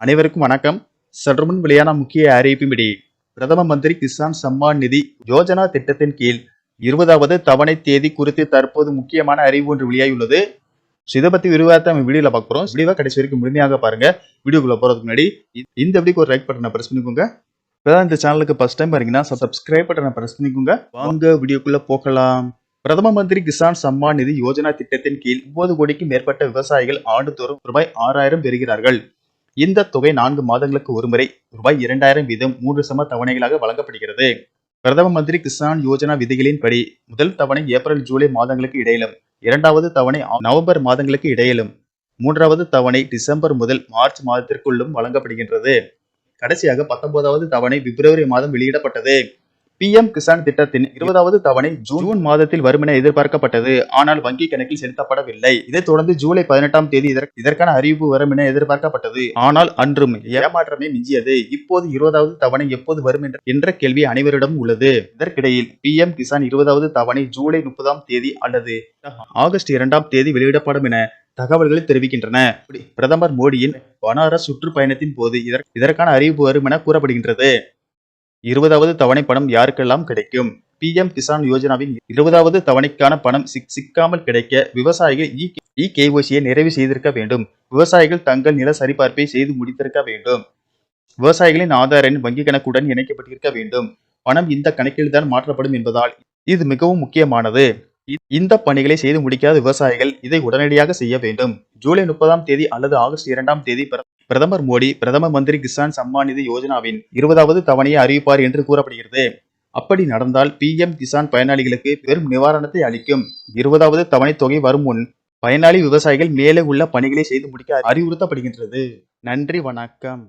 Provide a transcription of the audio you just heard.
அனைவருக்கும் வணக்கம். சற்றுமுன் வெளியான முக்கிய அறிவிப்பின்படி பிரதம மந்திரி கிசான் சம்மான் நிதி யோஜனா திட்டத்தின் கீழ் இருபதாவது தவணை தேதி குறித்து தற்போது முக்கியமான அறிவு ஒன்று வெளியாகியுள்ளது. So, இதை பத்தி விரிவாக நம்ம வீடியோல பாக்குறோம் போறோம். வீடியோவை கடைசி வரைக்கும் முழுமையாக பாருங்க. வீடியோக்குள்ள போறதுக்கு முன்னாடி இந்த வீடியோக்கு ஒரு லைக் பட்டனை பிரஸ் பண்ணிக்கோங்க. இப்பதான் இந்த சேனலுக்கு ஃபர்ஸ்ட் டைம் பாருங்கன்னா சப்ஸ்கிரைப் பட்டனை பிரஸ் பண்ணிக்கோங்க. வாங்க வீடியோக்குள்ள போகலாம். பிரதம மந்திரி கிசான் சம்மான் நிதி யோஜனா திட்டத்தின் கீழ் ஒன்பது கோடிக்கும் மேற்பட்ட விவசாயிகள் ஆண்டுதோறும் ரூபாய் ஆறாயிரம் பெறுகிறார்கள். இந்த தொகை நான்கு மாதங்களுக்கு ஒருமுறை ரூபாய் இரண்டாயிரம் வீதம் மூன்று சம தவணைகளாக வழங்கப்படுகிறது. பிரதம மந்திரி கிசான் யோஜனா விதிகளின்படி முதல் தவணை ஏப்ரல் ஜூலை மாதங்களுக்கு இடையிலும் இரண்டாவது தவணை நவம்பர் மாதங்களுக்கு இடையிலும் மூன்றாவது தவணை டிசம்பர் முதல் மார்ச் மாதத்திற்குள்ளும் வழங்கப்படுகின்றது. கடைசியாக பத்தொன்பதாவது தவணை பிப்ரவரி மாதம் வெளியிடப்பட்டது. பிஎம் கிசான் திட்டத்தின் இருபதாவது தவணை ஜூன் மாதத்தில் வரும் என எதிர்பார்க்கப்பட்டது. ஆனால் வங்கி கணக்கில் செலுத்தப்படவில்லை. இதைத் தொடர்ந்து ஜூலை பதினெட்டாம் தேதி இதற்- இதற்கான அறிவிப்பு வரும் என எதிர்பார்க்கப்பட்டது. ஆனால் அன்றும் ஏமாற்றமே மிஞ்சியது. இப்போது இருபதாவது தவணை எப்போது வரும் என்ற- கேள்வி அனைவரிடம் உள்ளது. இதற்கிடையில் பிஎம் கிசான் இருபதாவது தவணை ஜூலை முப்பதாம் தேதி அல்லது ஆகஸ்ட் இரண்டாம் தேதி வெளியிடப்படும் என தகவல்கள் தெரிவிக்கின்றன. பிரதமர் மோடியின் பனாரஸ் சுற்றுப்பயணத்தின் போது இதற்- இதற்கான அறிவிப்பு வரும் என கூறப்படுகின்றது. இருபதாவது தவணை பணம் யாருக்கெல்லாம் கிடைக்கும்? பிஎம் கிசான் யோஜனாவின் இருபதாவது தவணைக்கான பணம் சிக்காமல் கிடைக்க விவசாயிகள் இ இ கேஒசியை நிறைவு செய்திருக்க வேண்டும். விவசாயிகள் தங்கள் நில சரிபார்ப்பை செய்து முடித்திருக்க வேண்டும். விவசாயிகளின் ஆதார் எண் வங்கி கணக்குடன் இணைக்கப்பட்டிருக்க வேண்டும். பணம் இந்த கணக்கில் தான் மாற்றப்படும் என்பதால் இது மிகவும் முக்கியமானது. இந்த பணிகளை செய்து முடிக்காத விவசாயிகள் இதை உடனடியாக செய்ய வேண்டும். ஜூலை முப்பதாம் தேதி அல்லது ஆகஸ்ட் இரண்டாம் தேதி பிரதமர் மோடி பிரதம மந்திரி கிசான் சம்மான் நிதி யோஜனாவின் இருபதாவது தவணையை அறிவிப்பார் என்று கூறப்படுகிறது. அப்படி நடந்தால் பிஎம் கிசான் பயனாளிகளுக்கு பெரும் நிவாரணத்தை அளிக்கும். இருபதாவது தவணை தொகை வரும் முன் பயனாளி விவசாயிகள் மேலே உள்ள பணிகளை செய்து முடிக்க அறிவுறுத்தப்படுகின்றது. நன்றி வணக்கம்.